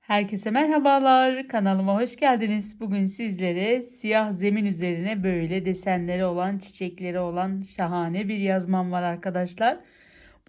Herkese merhabalar. Kanalıma hoş geldiniz. Bugün sizlere siyah zemin üzerine böyle desenleri olan, çiçekleri olan şahane bir yazmam var arkadaşlar.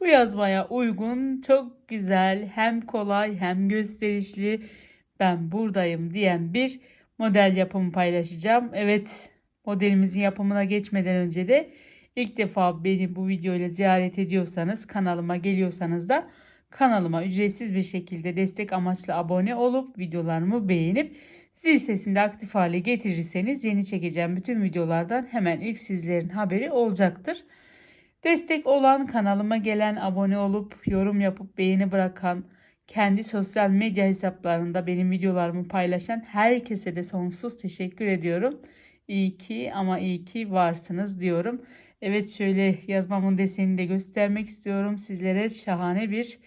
Bu yazmaya uygun, çok güzel, hem kolay hem gösterişli, ben buradayım diyen bir model yapımı paylaşacağım. Evet, modelimizin yapımına geçmeden önce de ilk defa beni bu videoyla ziyaret ediyorsanız, kanalıma geliyorsanız da Kanalıma ücretsiz bir şekilde destek amaçlı abone olup videolarımı beğenip zil sesini aktif hale getirirseniz yeni çekeceğim bütün videolardan hemen ilk sizlerin haberi olacaktır. Destek olan kanalıma gelen abone olup yorum yapıp beğeni bırakan kendi sosyal medya hesaplarında benim videolarımı paylaşan herkese de sonsuz teşekkür ediyorum. İyi ki ama iyi ki varsınız diyorum. Evet şöyle yazmamın desenini de göstermek istiyorum. Sizlere şahane bir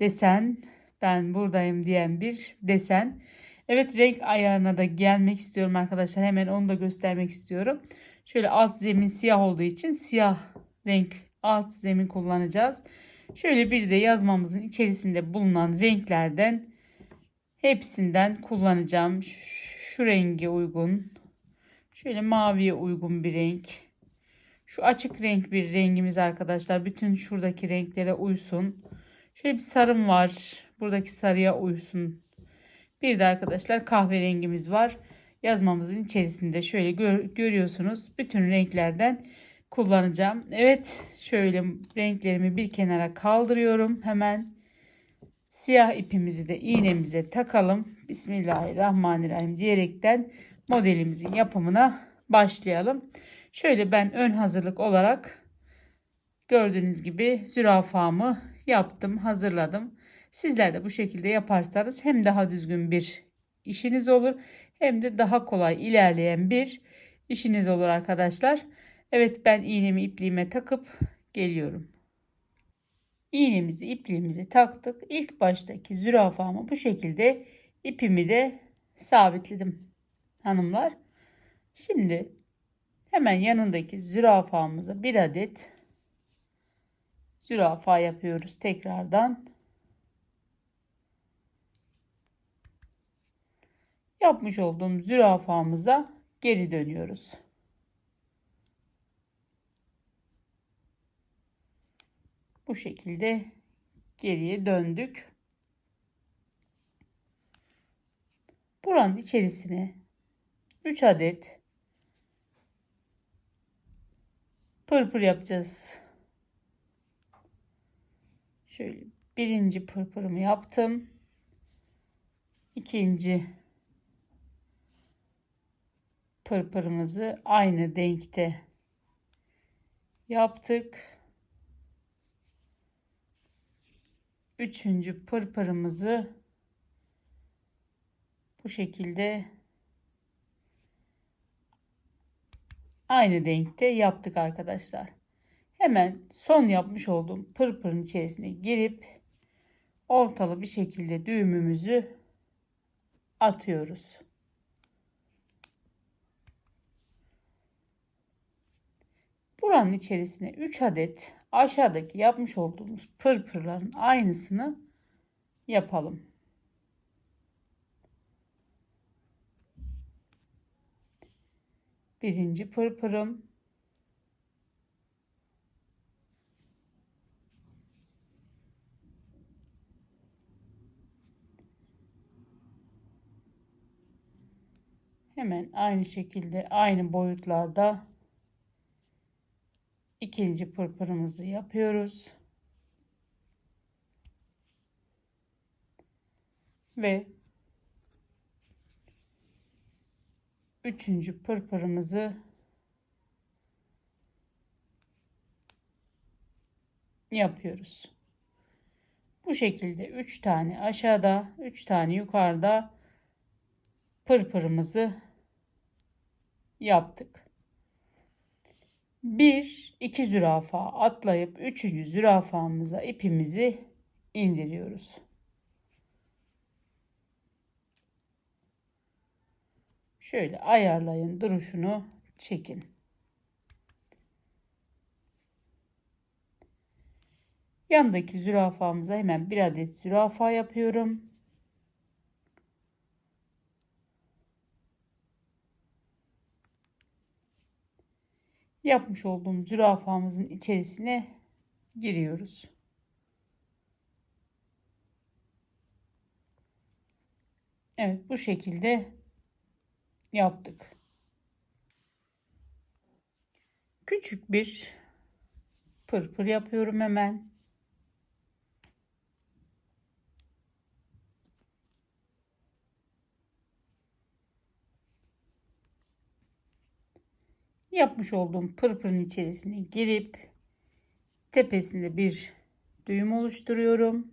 desen ben buradayım diyen bir desen. Evet renk ayarına da gelmek istiyorum arkadaşlar. Hemen onu da göstermek istiyorum. Şöyle alt zemin siyah olduğu için siyah renk alt zemin kullanacağız. Şöyle bir de yazmamızın içerisinde bulunan renklerden hepsinden kullanacağım. Şu, şu renge uygun. Şöyle maviye uygun bir renk. Şu açık renk bir rengimiz arkadaşlar. Bütün şuradaki renklere uysun. Şöyle bir sarım var. Buradaki sarıya uysun. Bir de arkadaşlar kahverengimiz var. Yazmamızın içerisinde şöyle gör, görüyorsunuz. Bütün renklerden kullanacağım. Evet şöyle renklerimi bir kenara kaldırıyorum. Hemen siyah ipimizi de iğnemize takalım. Bismillahirrahmanirrahim diyerekten modelimizin yapımına başlayalım. Şöyle ben ön hazırlık olarak gördüğünüz gibi zürafamı yaptım, hazırladım. Sizler de bu şekilde yaparsanız hem daha düzgün bir işiniz olur hem de daha kolay ilerleyen bir işiniz olur arkadaşlar. Evet ben iğnemi ipliğime takıp geliyorum. İğnemizi ipliğimizi taktık. İlk baştaki zürafamı bu şekilde ipimi de sabitledim hanımlar. Şimdi hemen yanındaki zürafamıza bir adet zürafa yapıyoruz tekrardan. Yapmış olduğum zürafamıza geri dönüyoruz. Bu şekilde geriye döndük. Buranın içerisine 3 adet pırpır yapacağız. Şöyle birinci pırpırımı yaptım. İkinci pırpırımızı aynı denkte yaptık. Üçüncü pırpırımızı bu şekilde aynı denkte yaptık arkadaşlar. Hemen son yapmış olduğum pırpırın içerisine girip ortalı bir şekilde düğümümüzü atıyoruz. Buranın içerisine 3 adet aşağıdaki yapmış olduğumuz pırpırların aynısını yapalım. Birinci pırpırım Hemen aynı şekilde aynı boyutlarda ikinci pırpırımızı yapıyoruz. Ve üçüncü pırpırımızı yapıyoruz. Bu şekilde 3 tane aşağıda, 3 tane yukarıda pırpırımızı yaptık. Bir, iki zürafa atlayıp üçüncü zürafamıza ipimizi indiriyoruz. Şöyle ayarlayın duruşunu çekin. Yandaki zürafamıza hemen bir adet zürafa yapıyorum. Yapmış olduğum zürafamızın içerisine giriyoruz. Evet bu şekilde yaptık. Küçük bir pırpır yapıyorum hemen. Yapmış olduğum pırpırın içerisine girip tepesinde bir düğüm oluşturuyorum.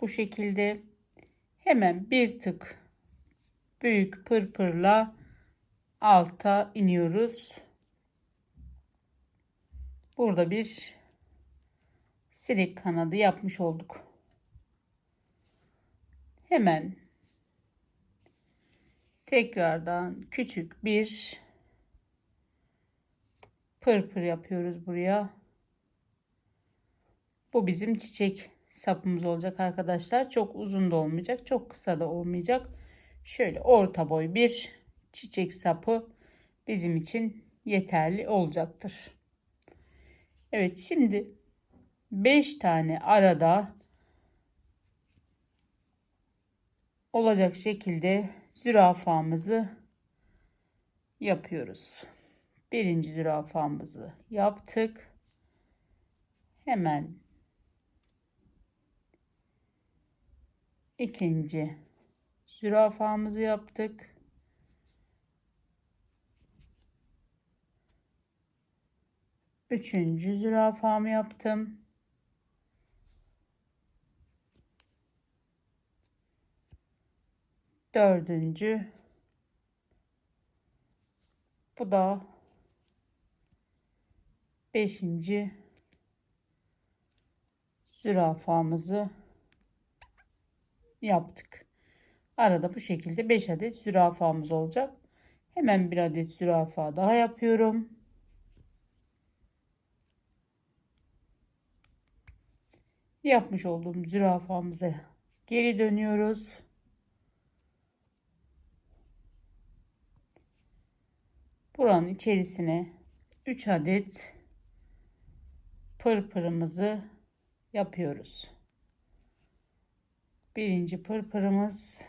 Bu şekilde hemen bir tık büyük pırpırla alta iniyoruz. Burada bir silik kanadı yapmış olduk. Hemen tekrardan küçük bir pırpır yapıyoruz buraya. Bu bizim çiçek sapımız olacak arkadaşlar. Çok uzun da olmayacak. Çok kısa da olmayacak. Şöyle orta boy bir çiçek sapı bizim için yeterli olacaktır. Evet şimdi 5 tane arada olacak şekilde zürafamızı yapıyoruz. Birinci zürafamızı yaptık. Hemen ikinci zürafamızı yaptık. Üçüncü zürafamı yaptım. Dördüncü. Bu da beşinci zürafamızı yaptık. Arada bu şekilde 5 adet zürafamız olacak. Hemen bir adet zürafa daha yapıyorum. Yapmış olduğum zürafamıza geri dönüyoruz. Buranın içerisine 3 adet pırpırımızı yapıyoruz. Birinci pırpırımız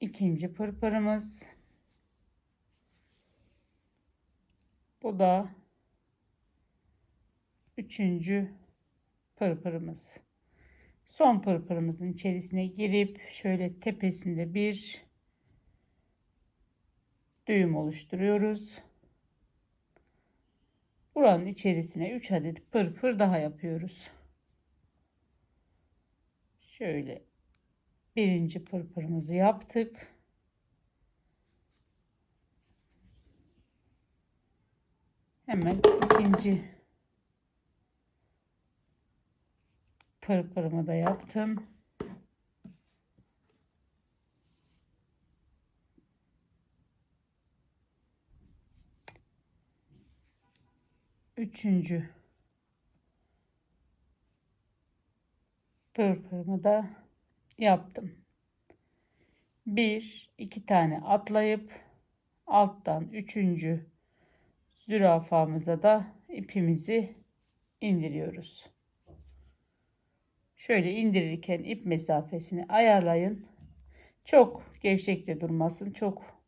ikinci pırpırımız bu da üçüncü pırpırımız son pırpırımızın içerisine girip şöyle tepesinde bir düğüm oluşturuyoruz. Buranın içerisine 3 adet pırpır daha yapıyoruz. Şöyle birinci pırpırımızı yaptık. Hemen ikinci pırpırımı da yaptım. Üçüncü pırpırımı da yaptım. Bir, iki tane atlayıp alttan üçüncü zürafamıza da ipimizi indiriyoruz. Şöyle indirirken ip mesafesini ayarlayın. Çok gevşek de durmasın. Çok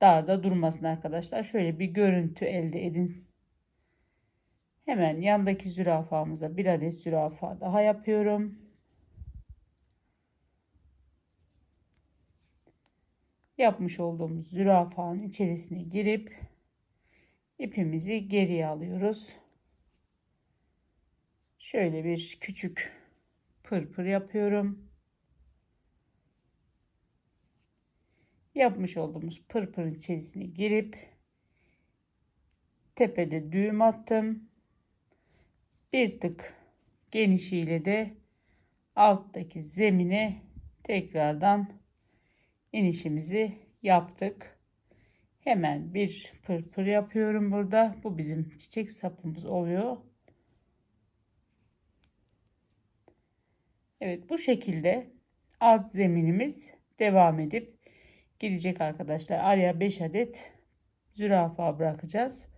darda durmasın arkadaşlar. Şöyle bir görüntü elde edin. Hemen yandaki zürafamıza bir adet zürafa daha yapıyorum. Yapmış olduğumuz zürafanın içerisine girip ipimizi geriye alıyoruz. Şöyle bir küçük pırpır yapıyorum. Yapmış olduğumuz pırpırın içerisine girip tepede düğüm attım. Bir tık genişiyle de alttaki zemine tekrardan inişimizi yaptık. Hemen bir pırpır yapıyorum burada. Bu bizim çiçek sapımız oluyor. Evet bu şekilde alt zeminimiz devam edip gidecek arkadaşlar. Araya 5 adet zürafa bırakacağız.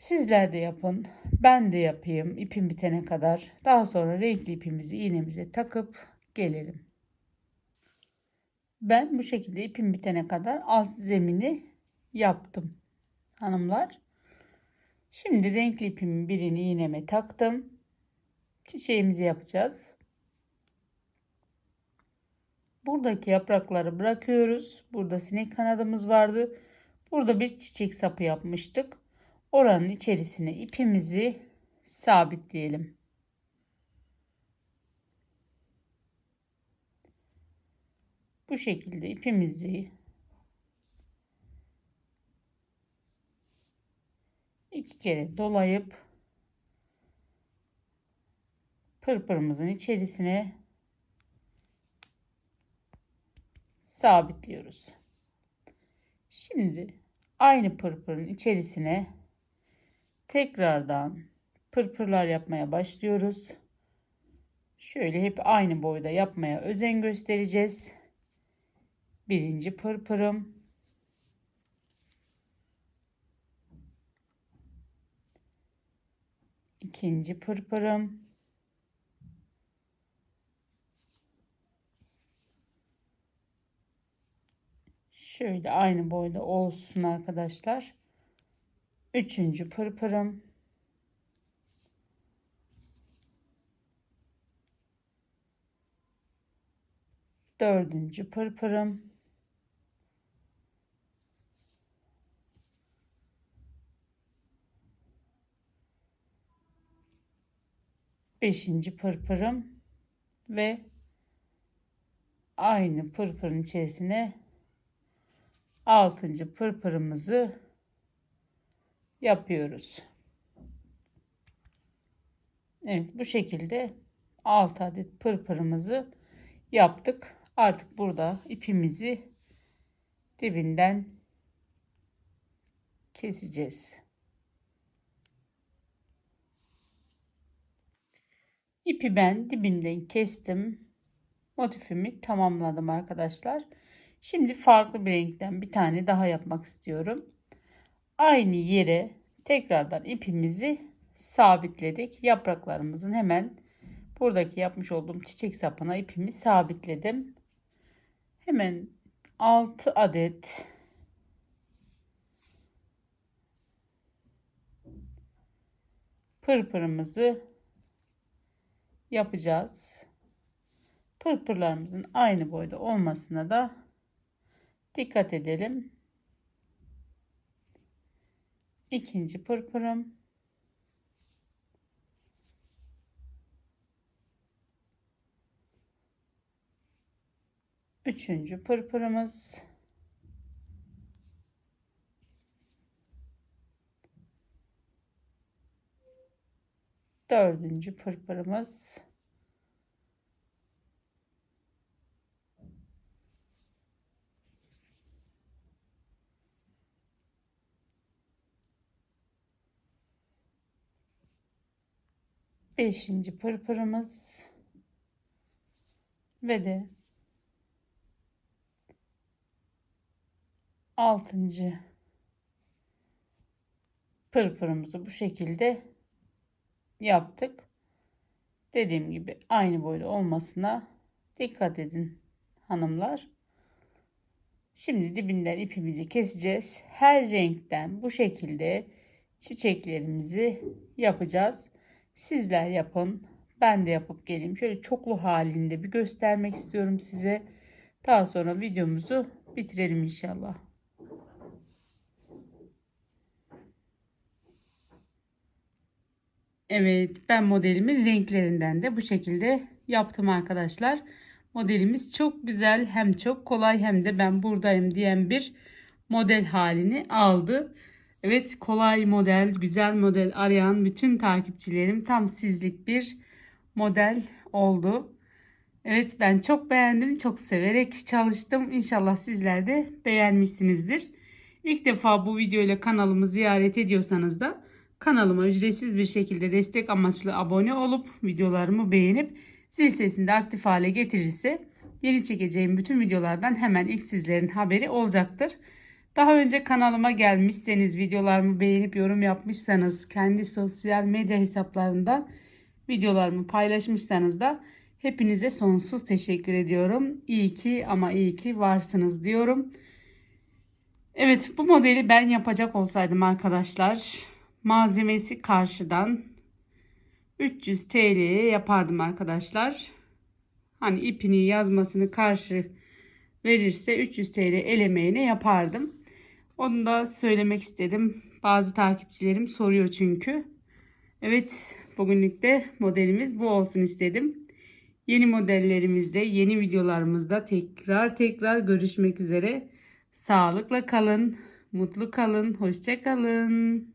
Sizler de yapın. Ben de yapayım ipim bitene kadar. Daha sonra renkli ipimizi iğnemize takıp gelelim. Ben bu şekilde ipim bitene kadar alt zemini yaptım. Hanımlar. Şimdi renkli ipimin birini iğneme taktım. Çiçeğimizi yapacağız. Buradaki yaprakları bırakıyoruz. Burada sinek kanadımız vardı. Burada bir çiçek sapı yapmıştık. Oranın içerisine ipimizi sabitleyelim. Bu şekilde ipimizi iki kere dolayıp pırpırımızın içerisine sabitliyoruz. Şimdi aynı pırpırın içerisine tekrardan pırpırlar yapmaya başlıyoruz. Şöyle hep aynı boyda yapmaya özen göstereceğiz. Birinci pırpırım. ikinci pırpırım. Şöyle aynı boyda olsun arkadaşlar. Üçüncü pırpırım. Dördüncü pırpırım. Beşinci pırpırım ve aynı pırpırın içerisine altıncı pırpırımızı yapıyoruz. Evet bu şekilde 6 adet pırpırımızı yaptık. Artık burada ipimizi dibinden keseceğiz. İpi ben dibinden kestim. Motifimi tamamladım arkadaşlar. Şimdi farklı bir renkten bir tane daha yapmak istiyorum. Aynı yere tekrardan ipimizi sabitledik. Yapraklarımızın hemen buradaki yapmış olduğum çiçek sapına ipimi sabitledim. Hemen 6 adet pırpırımızı yapacağız. Pırpırlarımızın aynı boyda olmasına da dikkat edelim. İkinci pırpırım. Üçüncü pırpırımız. Dördüncü pırpırımız. Beşinci pırpırımız. Ve de altıncı pırpırımızı bu şekilde yaptık. Dediğim gibi aynı boyda olmasına dikkat edin hanımlar. Şimdi dibinden ipimizi keseceğiz. Her renkten bu şekilde çiçeklerimizi yapacağız. Sizler yapın. Ben de yapıp geleyim. Şöyle çoklu halinde bir göstermek istiyorum size. Daha sonra videomuzu bitirelim inşallah. Evet ben modelimin renklerinden de bu şekilde yaptım arkadaşlar. Modelimiz çok güzel hem çok kolay hem de ben buradayım diyen bir model halini aldı. Evet kolay model, güzel model arayan bütün takipçilerim tam sizlik bir model oldu. Evet ben çok beğendim, çok severek çalıştım. İnşallah sizler de beğenmişsinizdir. İlk defa bu videoyla kanalımı ziyaret ediyorsanız da kanalıma ücretsiz bir şekilde destek amaçlı abone olup videolarımı beğenip zil sesini de aktif hale getirirse yeni çekeceğim bütün videolardan hemen ilk sizlerin haberi olacaktır. Daha önce kanalıma gelmişseniz, videolarımı beğenip yorum yapmışsanız, kendi sosyal medya hesaplarında videolarımı paylaşmışsanız da hepinize sonsuz teşekkür ediyorum. İyi ki ama iyi ki varsınız diyorum. Evet bu modeli ben yapacak olsaydım arkadaşlar malzemesi karşıdan 300 TL'ye yapardım arkadaşlar. Hani ipini yazmasını karşı verirse 300 TL el emeğine yapardım. Onu da söylemek istedim. Bazı takipçilerim soruyor çünkü. Evet bugünlük de modelimiz bu olsun istedim. Yeni modellerimizde, yeni videolarımızda tekrar tekrar görüşmek üzere. Sağlıkla kalın, mutlu kalın, hoşça kalın.